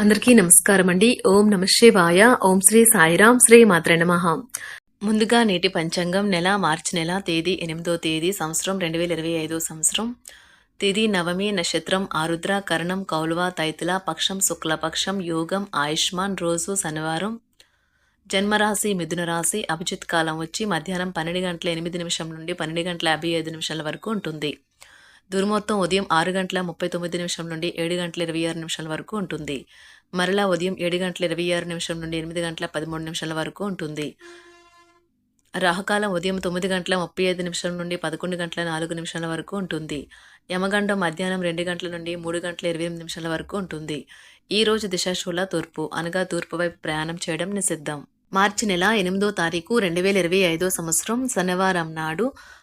అందరికీ నమస్కారం అండి. ఓం నమ శివాయ. ఓం శ్రీ సాయిరాం శ్రీ మాత్ర నమః. ముందుగా నేటి పంచాంగం నెల మార్చి నెల తేదీ ఎనిమిదో తేదీ సంవత్సరం రెండు వేల ఇరవై ఐదో సంవత్సరం. తేదీ నవమి నక్షత్రం ఆరుద్ర కరణం కౌలువ తైతుల పక్షం శుక్లపక్షం యోగం ఆయుష్మాన్ రోజు శనివారం. జన్మరాశి మిథున రాశి అభిజిత్ కాలం వచ్చి మధ్యాహ్నం పన్నెండు గంటల ఎనిమిది నిమిషం నుండి పన్నెండు గంటల యాభై ఐదు నిమిషాల వరకు ఉంటుంది. దుర్మొత్తం ఉదయం ఆరు గంటల ముప్పై తొమ్మిది నిమిషం నుండి ఏడు గంటల ఇరవై ఆరు నిమిషాల వరకు ఉంటుంది. మరలా ఉదయం ఏడు గంటల ఇరవై ఆరు నిమిషం నుండి ఎనిమిది గంటల పదమూడు నిమిషాల వరకు ఉంటుంది. రాహకాలం ఉదయం తొమ్మిది గంటల ముప్పై ఐదు నిమిషం నుండి పదకొండు గంటల నాలుగు నిమిషాల వరకు ఉంటుంది. యమగండం మధ్యాహ్నం రెండు గంటల నుండి మూడు గంటల ఇరవై ఎనిమిది నిమిషాల వరకు ఉంటుంది. ఈ రోజు దిశాశూల తూర్పు అనగా తూర్పు వైపు ప్రయాణం చేయడం నిషిద్ధం. మార్చి నెల ఎనిమిదో తారీఖు రెండు వేల ఇరవై ఐదో సంవత్సరం శనివారం నాడు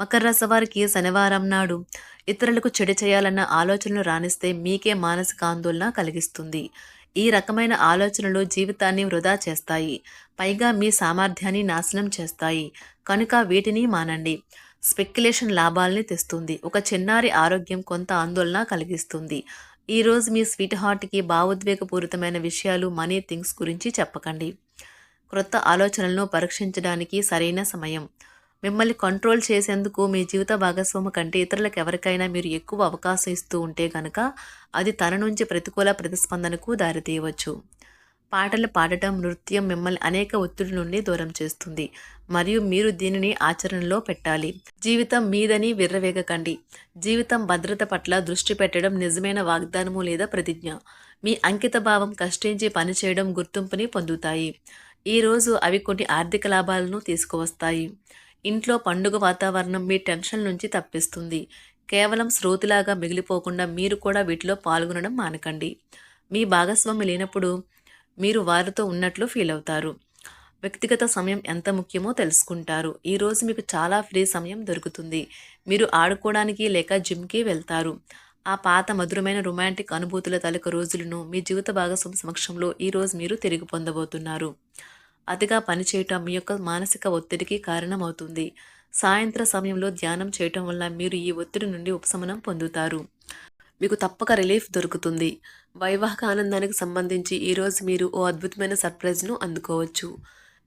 మకర రాశి వారికి శనివారం నాడు ఇతరులకు చెడు చేయాలన్న ఆలోచనలు రాణిస్తే మీకే మానసిక ఆందోళన కలిగిస్తుంది. ఈ రకమైన ఆలోచనలు జీవితాన్ని వృధా చేస్తాయి. పైగా మీ సామర్థ్యాన్ని నాశనం చేస్తాయి. కనుక వీటిని మానండి. స్పెక్యులేషన్ లాభాల్ని తెస్తుంది. ఒక చిన్నారి ఆరోగ్యం కొంత ఆందోళన కలిగిస్తుంది. ఈరోజు మీ స్వీట్ హార్ట్కి భావోద్వేగపూరితమైన విషయాలు మనీ థింగ్స్ గురించి చెప్పకండి. క్రొత్త ఆలోచనలను పరీక్షించడానికి సరైన సమయం. మిమ్మల్ని కంట్రోల్ చేసేందుకు మీ జీవిత భాగస్వామి కంటే ఇతరులకు ఎవరికైనా మీరు ఎక్కువ అవకాశం ఇస్తూ ఉంటే కనుక అది తన నుంచి ప్రతికూల ప్రతిస్పందనకు దారితీయవచ్చు. పాటలు పాడటం నృత్యం మిమ్మల్ని అనేక ఒత్తిడి నుండి దూరం చేస్తుంది. మరియు మీరు దీనిని ఆచరణలో పెట్టాలి. జీవితం మీదని విర్రవేగకండి. జీవితం భద్రత పట్ల దృష్టి పెట్టడం నిజమైన వాగ్దానము లేదా ప్రతిజ్ఞ. మీ అంకిత భావం కష్టించి పనిచేయడం గుర్తింపుని పొందుతాయి. ఈరోజు అవి కొన్ని ఆర్థిక లాభాలను తీసుకువస్తాయి. ఇంట్లో పండుగ వాతావరణం మీ టెన్షన్ నుంచి తప్పిస్తుంది. కేవలం శ్రోతిలాగా మిగిలిపోకుండా మీరు కూడా వీటిలో పాల్గొనడం మానకండి. మీ భాగస్వామి లేనప్పుడు మీరు వారితో ఉన్నట్లు ఫీల్ అవుతారు. వ్యక్తిగత సమయం ఎంత ముఖ్యమో తెలుసుకుంటారు. ఈరోజు మీకు చాలా ఫ్రీ సమయం దొరుకుతుంది. మీరు ఆడుకోవడానికి లేక జిమ్కి వెళ్తారు. ఆ పాత మధురమైన రొమాంటిక్ అనుభూతుల తలక రోజులను మీ జీవిత భాగస్వామి సమక్షంలో ఈరోజు మీరు తిరిగి పొందబోతున్నారు. అతిగా పనిచేయటం మీ యొక్క మానసిక ఒత్తిడికి కారణమవుతుంది. సాయంత్ర సమయంలో ధ్యానం చేయటం వల్ల మీరు ఈ ఒత్తిడి నుండి ఉపశమనం పొందుతారు. మీకు తప్పక రిలీఫ్ దొరుకుతుంది. వైవాహిక ఆనందానికి సంబంధించి ఈరోజు మీరు ఓ అద్భుతమైన సర్ప్రైజ్ను అందుకోవచ్చు.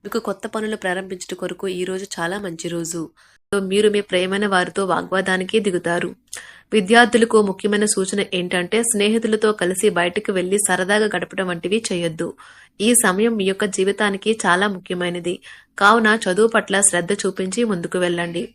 మీకు కొత్త పనులు ప్రారంభించడం కొరకు ఈరోజు చాలా మంచి రోజు. మీరు మీ ప్రేమైన వారితో వాగ్వాదానికి దిగుతారు. విద్యార్థులకు ముఖ్యమైన సూచన ఏంటంటే స్నేహితులతో కలిసి బయటకు వెళ్ళి సరదాగా గడపడం వంటివి చేయొద్దు. ఈ సమయం మీ యొక్క జీవితానికి చాలా ముఖ్యమైనది. కావున చదువు పట్ల శ్రద్ధ చూపించి ముందుకు వెళ్ళండి.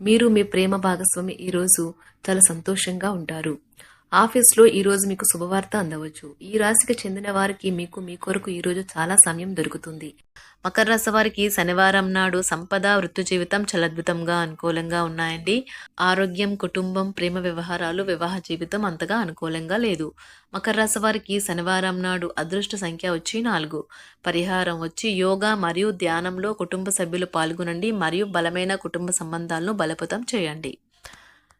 మీరు మీ ప్రేమ భాగస్వామి ఈ రోజు చాలా సంతోషంగా ఉంటారు. ఆఫీస్లో ఈ రోజు మీకు శుభవార్త అందవచ్చు. ఈ రాశికి చెందిన వారికి మీకు మీ కొరకు ఈ రోజు చాలా సమయం దొరుకుతుంది. మకర రాశి వారికి శనివారం నాడు సంపద వృత్తి జీవితం చాలా అద్భుతంగా అనుకూలంగా ఉన్నాయండి. ఆరోగ్యం కుటుంబం ప్రేమ వ్యవహారాలు వివాహ జీవితం అంతగా అనుకూలంగా లేదు. మకర రాశి వారికి శనివారం నాడు అదృష్ట సంఖ్య వచ్చి నాలుగు. పరిహారం వచ్చి యోగా మరియు ధ్యానంలో కుటుంబ సభ్యులు పాల్గొనండి మరియు బలమైన కుటుంబ సంబంధాలను బలపతం చేయండి.